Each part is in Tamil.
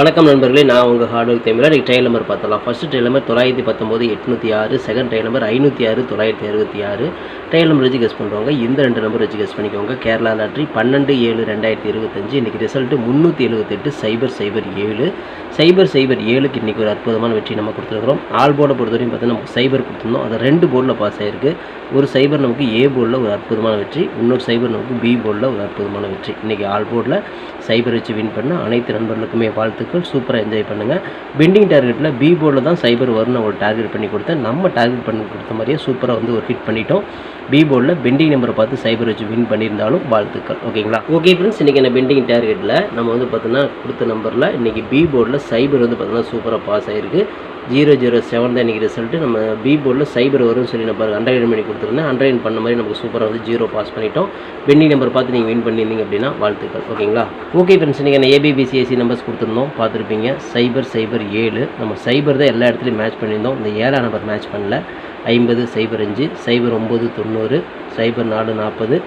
வணக்கம் நண்பர்களே நான் உங்கள் ஹார்ட் ஒர்க் தமிழர் இன்றைக்கி ட்ரெயின் நம்பர் பார்த்தலாம் ஃபஸ்ட்டு ட்ரெயின் நம்பர் தொள்ளாயிரத்தி பத்தொம்போது எட்நூற்றி ஆறு. செகண்ட் ட்ரெயின் நம்பர் ஐநூற்றி ஆறு தொள்ளாயிரத்தி அறுபத்தி ஆறு. ட்ரெயின் நம்பர் வச்சு கெஸ் பண்ணுறவங்க இந்த ரெண்டு நம்பர் வச்சு கெஸ் பண்ணிக்கோங்க. கேரளா லாட்ரி பன்னெண்டு ஏழு ரெண்டாயிரத்தி இருபத்தஞ்சு. இன்றைக்கி ரிசல்ட்டு முந்நூற்றி எழுபத்தெட்டு சைபர் சைபர் ஏழு. சைபர் சைபர் ஏழுக்கு இன்றைக்கி ஒரு அற்புதமான வெற்றி நம்ம கொடுத்துருக்குறோம். ஆல் போர்டை பொறுத்தவரையும் பார்த்தீங்கன்னா நமக்கு சைபர் கொடுத்துருந்தோம். அது ரெண்டு போர்டில் பாஸ் ஆயிருக்கு. ஒரு சைபர் நமக்கு ஏ போர்டில் ஒரு அற்புதமான வெற்றி. இன்னொரு சைபர் நமக்கு பி போர்டில் ஒரு அற்புதமான வெற்றி. இன்றைக்கி ஆல் போர்டில் சைபர் வச்சு வின் பண்ண அனைத்து நண்பர்களுக்குமே வாழ்த்துக்கள். சூப்பராக என்ஜாய் பண்ணுங்கள் பெண்டிங் டார்கெட்டில் பி போர்டில் தான் சைபர் வரும்னு ஒரு டார்கெட் பண்ணி கொடுத்தேன். நம்ம டார்கெட் பண்ணி கொடுத்த மாதிரியே சூப்பராக வந்து ஒரு ஹிட் பண்ணிட்டோம். பி போர்டில் பெண்டிங் நம்பரை பார்த்து சைபர் வச்சு வின் பண்ணியிருந்தாலும் வாழ்த்துக்கள் ஓகேங்களா ஓகே ஃப்ரெண்ட்ஸ் இன்றைக்கி என்ன பெண்டிங் டார்கெட்டில் நம்ம வந்து பார்த்தோன்னா கொடுத்த நம்பரில் இன்றைக்கி பி போர்டில் சைபர் வந்து பார்த்தோன்னா சூப்பராக பாஸ் ஆகிருக்கு ஜீரோ ஜீரோ செவன் தான் இன்றைக்கி ரிசல்ட்டு நம்ம பி போர்டில் சைபர் வரும்னு சொல்லி நம்ம அண்டர்லைன் பண்ணி கொடுத்துருந்தேன். அண்டர்லைன் பண்ண மாதிரி நமக்கு சூப்பராக வந்து ஜீரோ பாஸ் பண்ணிட்டோம். பெண்டிங் நம்பர் பார்த்து நீங்கள் வின் பண்ணியிருந்தீங்க அப்படின்னா வாழ்த்துக்கள் ஓகேங்களா ஓகே ஃப்ரெண்ட்ஸ் நீங்கள் நான் ஏபிபிசிஎஸ்சி நம்பர்ஸ் கொடுத்துருந்தோம். பார்த்துருப்பீங்க. சைபர் சைபர் ஏழு. நம்ம சைபர் தான் எல்லா இடத்துலையும் மேட்ச் பண்ணியிருந்தோம். இந்த ஏழாம் நம்பர் மேட்ச் பண்ணல. ஐம்பது சைபர் அஞ்சு சைபர் ஒம்பது தொண்ணூறு சைபர் நாலு நாற்பது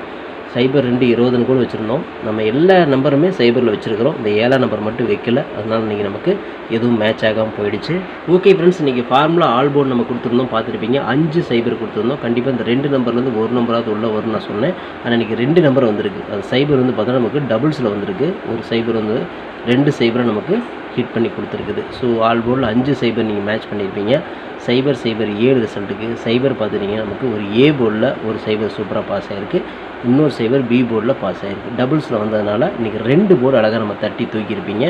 சைபர் ரெண்டு இருபதுன்னு கூட வச்சுருந்தோம். நம்ம எல்லா நம்பருமே சைபரில் வச்சுருக்கிறோம். இந்த ஏழாம் நம்பர் மட்டும் வைக்கல. அதனால் இன்றைக்கி நமக்கு எதுவும் மேட்ச் ஆகாமல் போயிடுச்சு. ஓகே ஃப்ரெண்ட்ஸ் இன்றைக்கி ஃபார்முலா ஆல் போர்டு நம்ம கொடுத்துருந்தோம். பார்த்துருப்பீங்க. அஞ்சு சைபர் கொடுத்துருந்தோம். கண்டிப்பாக இந்த ரெண்டு நம்பர்லேருந்து ஒரு நம்பராவது உள்ளே வரும்னு நான் சொன்னேன். ஆனால் இன்றைக்கி ரெண்டு நம்பர் வந்திருக்கு. அது சைபர் வந்து பார்த்தோன்னா நமக்கு டபுள்ஸில் வந்திருக்கு. ஒரு சைபர் வந்து ரெண்டு சைபரை நமக்கு ஹிட் பண்ணி கொடுத்துருக்குது. ஸோ ஆல் போர்டில் அஞ்சு சைபர் நீங்கள் மேட்ச் பண்ணியிருப்பீங்க சைபர் சைபர் ஏழு ரிசல்ட்டுக்கு சைபர் பார்த்துட்டிங்கன்னா நமக்கு ஒரு ஏ போர்டில் ஒரு சைபர் சூப்பராக பாஸ் ஆகிருக்கு. இன்னொரு சைபர் பி போர்டில் பாஸ் ஆகிருக்கு. டபுள்ஸில் வந்ததுனால இன்றைக்கி ரெண்டு போர்டு அழகாக நம்ம தட்டி தூக்கியிருப்பீங்க.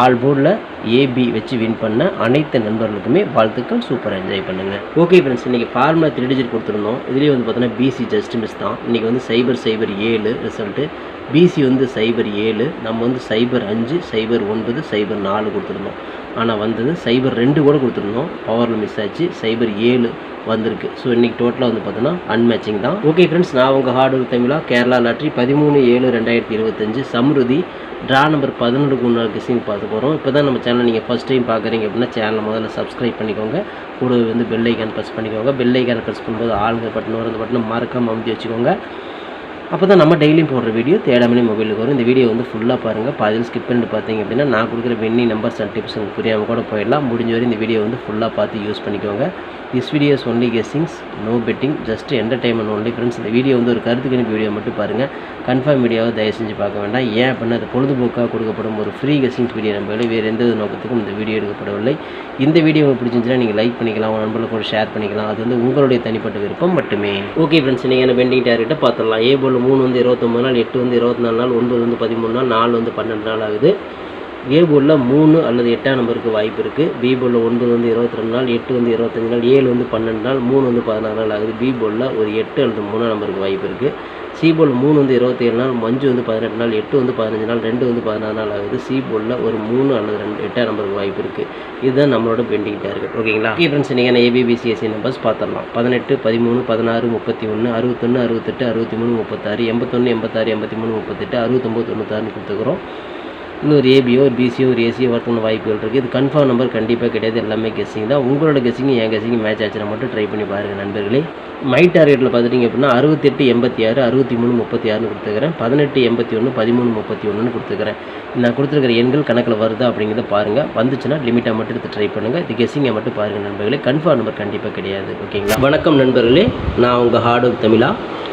ஆல் போர்டில் ஏபி வச்சு வின் பண்ண அனைத்து நண்பர்களுக்குமே வாழ்த்துக்கள். சூப்பராக என்ஜாய் பண்ணுங்கள் ஓகே ஃப்ரெண்ட்ஸ் இன்றைக்கி ஃபார்முலா த்ரீ டிஜிட் கொடுத்துருந்தோம். இதுலேயே வந்து பார்த்தோன்னா பிசி ஜஸ்ட் மிஸ் தான். இன்றைக்கி வந்து சைபர் சைபர் ஏழு ரிசல்ட்டு. பிசி வந்து சைபர் ஏழு நம்ம வந்து சைபர் அஞ்சு சைபர் ஒன்பது சைபர் நாலு கொடுத்துருந்தோம். ஆனால் வந்தது. சைபர் ரெண்டு கூட கொடுத்துருந்தோம். பவரில் மிஸ் ஆச்சு. சைபர் ஏழு வந்திருக்கு. ஸோ இன்றைக்கி டோட்டலாக வந்து பார்த்தோன்னா அன்மேட்சிங் தான். ஓகே ஃப்ரெண்ட்ஸ் நான் உங்கள் ஹார்ட் ஒர்க் தமிழா கேரளா லாட்ரி பதிமூணு ஏழு ரெண்டாயிரத்தி இருபத்தஞ்சு. சம்ருதி ட்ரா நம்பர் பதினொன்று முன்னாள் கிசிங் பார்த்து போகிறோம் இப்போ தான் நம்ம சேனல் நீங்கள் ஃபஸ்ட் டைம் பார்க்குறீங்க அப்படின்னா சேனலை முதல்ல சப்ஸ்கிரைப் பண்ணிக்கோங்க. கூடவே வந்து பெல் ஐக்கான் ப்ரெஸ் பண்ணிக்கோங்க. பெல் ஐக்கான் ப்ரெஸ் பண்ணும்போது ஆளுங்க பட்டன் வரது அந்த பட்டனை மறக்காம அமுத்தி வச்சுக்கோங்க. அப்போ தான் நம்ம டெய்லியும் போடுற வீடியோ தேடாமலே மொபைலுக்கு வரும். இந்த வீடியோ வந்து ஃபுல்லாக பாருங்கள் பாதியில் ஸ்கிப் பண்ணிட்டு பார்த்தீங்க அப்படின்னா நான் கொடுக்குற வெண்ணி நம்பர்ஸ் அண்ட் டிப்ஸ் உங்களுக்கு புரியாமல் கூட போயிடலாம். முடிஞ்ச வரை இந்த வீடியோ வந்து ஃபுல்லாக பார்த்து யூஸ் பண்ணிக்கோங்க. This videos only guessings no betting just entertainment only friends இந்த வீடியோ வந்து ஒரு கருத்து கணிப்பு வீடியோ மட்டும் பாருங்கள் கன்ஃபார்ம் வீடியோவை தயவு செஞ்சு பார்க்க வேண்டாம். ஏன் அப்படின்னா அது பொழுதுபோக்காக கொடுக்கப்படும் ஒரு ஃப்ரீ கெஸ்ஸிங்ஸ் வீடியோ நம்ம வேறு எந்த நோக்கத்துக்கும் இந்த வீடியோ எடுக்கப்படவில்லை. இந்த வீடியோ உங்களுக்கு பிடிச்சிருந்துச்சுன்னா நீங்கள் லைக் பண்ணிக்கலாம். உங்கள் நண்பர்களுக்கு கூட ஷேர் பண்ணிக்கலாம். அது வந்து உங்களுடைய தனிப்பட்ட விருப்பம் மட்டுமே. ஓகே ஃப்ரெண்ட்ஸ் நீங்கள் என்ன பெண்டிங் டேரக்ட்டை பார்த்துடலாம். ஏ போல் மூணு வந்து இருபத்தொம்பது நாள் எட்டு வந்து இருபத்தி நாலு நாள் ஒன்பது வந்து பதிமூணு நாள் நாலு வந்து பன்னெண்டு நாள் ஆகுது. ஏ போர்டில் மூணு அல்லது எட்டாம் நம்பருக்கு வாய்ப்பு இருக்குது பி போர்டில் ஒன்பது வந்து இருபத்தி ரெண்டு நாள் எட்டு வந்து இருபத்தஞ்சு நாள் ஏழு வந்து பன்னெண்டு நாள் மூணு வந்து பதினாறு நாள் ஆகுது. பி போர்டில் ஒரு எட்டு அல்லது மூணாம் நம்பருக்கு வாய்ப்பு இருக்குது சி போர்டில் மூணு வந்து இருபத்தேழு நாள் மஞ்சு வந்து பதினெட்டு நாள் எட்டு வந்து பதினஞ்சு நாள் ரெண்டு வந்து பதினாறு நாள் ஆகுது. சி போர்டில் ஒரு மூணு அல்லது ரெண்டு எட்டாம் நம்பருக்கு வாய்ப்பு இருக்குது இதுதான் நம்மளோட பெண்டிங் டார்கெட். ஓகேங்களா? ஓகே ஃப்ரெண்ட்ஸ் நீங்கள் ஏபிபிசிஎஸ்சி நம்பர்ஸ் பார்த்துடலாம். பதினெட்டு பதிமூணு பதினாறு முப்பத்தி ஒன்று அறுபத்தொன்று அறுபத்தெட்டு அறுபத்தி மூணு முப்பத்தாறு எண்பத்தொன்று எண்பத்தாறு எண்பத்தி மூணு முப்பத்தெட்டு அறுபத்தொம்போது தொண்ணூத்தாறுன்னு கொடுத்துக்கிறோம் இன்னொரு ஏபியோ ஒரு பிசியோ ஒரு ஏசியோ வரதுக்கு வாய்ப்புகள் இருக்குது இது கன்ஃபார்ம் நம்பர் கண்டிப்பாக கிடையாது. எல்லாமே கெஸ்ஸிங் தான். உங்களோட கெஸ்ஸிங் என் கெஸ்ஸிங் மேட்ச் ஆச்சுன்னா மட்டும் ட்ரை பண்ணி பாருங்கள் நண்பர்களே. மை டார்கெட்டில் பார்த்துட்டிங்க அப்படின்னா அறுபத்தெட்டு எண்பத்தி ஆறு அறுபத்தி மூணு முப்பத்தி ஆறுனு கொடுத்துக்கிறேன் பதினெட்டு எண்பத்தி ஒன்று பதிமூணு முப்பத்தி ஒன்றுன்னு கொடுத்துக்கிறேன் நான் கொடுத்துருக்கிற எண்கள் கணக்கில் வருதா அப்படிங்கிறத பாருங்கள் வந்துச்சுன்னா லிமிட்டாக மட்டும் எடுத்து ட்ரை பண்ணுங்கள் இது கெஸ்ஸிங்கை மட்டும் பாருங்கள் நண்பர்களே. கன்ஃபார்ம் நம்பர் கண்டிப்பாக கிடையாது. ஓகேங்களா வணக்கம் நண்பர்களே. நான் உங்கள் ஹார்ட் ஒர்க் தமிழா.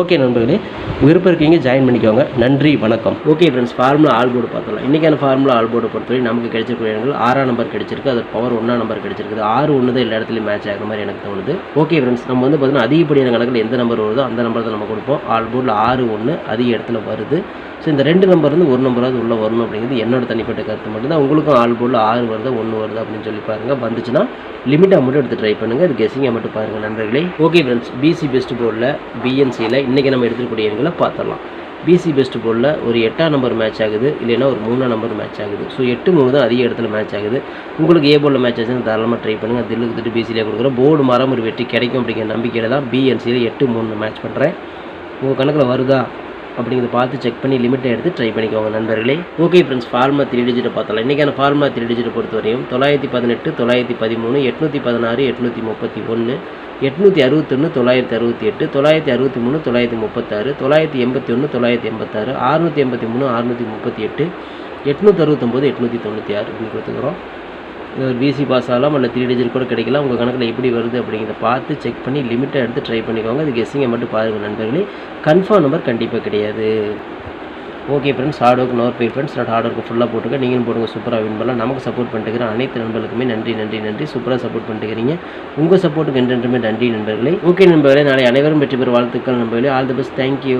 ஓகே நண்பர்களே விருப்பம் இருக்கீங்க ஜாயின் பண்ணிக்கோங்க. நன்றி வணக்கம். Okay friends formula all board பார்த்தலாம் இன்றைக்கான ஃபார்முலா ஆல் போர்டு பொறுத்தவரை நமக்கு கிடைச்சிருக்கிற இடங்கள் ஆறாம் நம்பர் கிடைச்சிருக்கு. அது பவர் ஒன்றா நம்பர் கிடைச்சிருக்குது. ஆறு ஒன்று தான் எல்லா இடத்துலையும் மேட்ச் ஆகிற மாதிரி எனக்கு தோணுது. ஓகே ஃப்ரெண்ட்ஸ் நம்ம வந்து பார்த்தீங்கன்னா அதிகப்படியான கணக்கில் எந்த நம்பர் வருதோ அந்த நம்பர் தான் நம்ம கொடுப்போம். ஆல் போர்டில் ஆறு ஒன்று அதிக இடத்துல வருது. ஸோ இந்த ரெண்டு நம்பர் வந்து ஒரு நம்பராவது உள்ளே வரணும் அப்படிங்கிறது என்னோட தனிப்பட்ட கருத்து மட்டும்தான். உங்களுக்கும் ஆள் போல் ஆறு வருதா ஒன்று வருதா அப்படின்னு சொல்லி பாருங்கள் வந்துச்சுன்னா லிமிட்டாக மட்டும் எடுத்து ட்ரை பண்ணுங்கள் அது கெஸிங்காக மட்டும் பாருங்கள் நண்பர்களே. ஓகே ஃப்ரெண்ட்ஸ் பிசி பெஸ்ட் போர்டில் பிஎன்சியில் இன்றைக்கி நம்ம எடுத்துக்கூடிய எண்களை பார்த்துடலாம். பிசி பெஸ்ட் போர்டில் ஒரு எட்டாம் நம்பர் மேட்ச் ஆகுது இல்லைன்னா ஒரு மூணாம் நம்பர் மேட்ச் ஆகுது. ஸோ எட்டு மூணு தான் அதிக இடத்துல மேட்ச் ஆகுது. உங்களுக்கு ஏ போர்டில் மேட்ச் ஆச்சுன்னா தாராளமாக ட்ரை பண்ணுங்கள் தில்லுக்கு திட்டு பிசிலே கொடுக்குற போர்டு மரம் ஒரு வெற்றி கிடைக்கும் அப்படிங்கிற நம்பிக்கையில் தான் பிஎன்சியில் எட்டு மூணு மேட்ச் பண்ணுறேன் உங்கள் கணக்கில் வருதா? அப்படிங்கிறத பார்த்து செக் பண்ணி லிமிட்டை எடுத்து ட்ரை பண்ணிக்கோங்க நண்பர்களே. ஓகே ஃப்ரெண்ட்ஸ் ஃபார்மா த்ரீ டிஜிட்டை பார்த்தலாம் இன்றைக்கான ஃபார்மா த்ரீ டிஜிட்டை பொறுத்தவரையும் தொள்ளாயிரத்தி பதினெட்டு தொள்ளாயிரத்தி பதிமூணு எட்நூற்றி பதினாறு எட்நூற்றி முப்பத்தி ஒன்று எட்நூற்றி அறுபத்தொன்று தொள்ளாயிரத்தி அறுபத்தி எட்டு தொள்ளாயிரத்தி அறுபத்தி மூணு தொள்ளாயிரத்தி முப்பத்தாறு தொள்ளாயிரத்தி எண்பத்தி ஒன்று தொள்ளாயிரத்தி எண்பத்தாறு அறுநூற்றி எண்பத்தி மூணு அறுநூற்றி முப்பத்தி எட்டு எட்நூற்றி அறுபத்தொம்போது எட்நூற்றி தொண்ணூற்றி ஆறு அப்படின்னு கொடுத்துக்கிறோம். இது ஒரு பிசி பாஸ் ஆகலாம் இல்லை த்ரீ டிஜிட் கூட கிடைக்கலாம். உங்கள் கணக்கில் எப்படி வருது அப்படிங்கிறத பார்த்து செக் பண்ணி லிமிட்டை எடுத்து ட்ரை பண்ணிக்கோங்க. அது கெஸ்ஸிங்கை மட்டும் பாருங்கள் நண்பர்களே. கன்ஃபார்ம் நம்பர் கண்டிப்பாக கிடையாது. ஓகே ஃப்ரெண்ட்ஸ் ஹார்ட் ஒர்க் நோர் பே ஃப்ரெண்ட்ஸ் நான் ஹார்ட் ஒர்க்கு ஃபுல்லாக போட்டுக்க. நீங்களும் போடுங்க சூப்பராக வின் பண்ணலாம். நமக்கு சப்போர்ட் பண்ணிட்டுக்கிற அனைத்து நண்பர்களுக்குமே நன்றி நன்றி நன்றி. சூப்பராக சப்போர்ட் பண்ணிட்டுக்கிறீங்க. உங்கள் சப்போர்ட்டுக்கு என்றென்றுமே நன்றி நண்பர்களே. ஓகே நண்பர்களே நாளை அனைவரும் வெற்றி பெற வாழ்த்துக்கள் நண்பர்களே. All the best thank you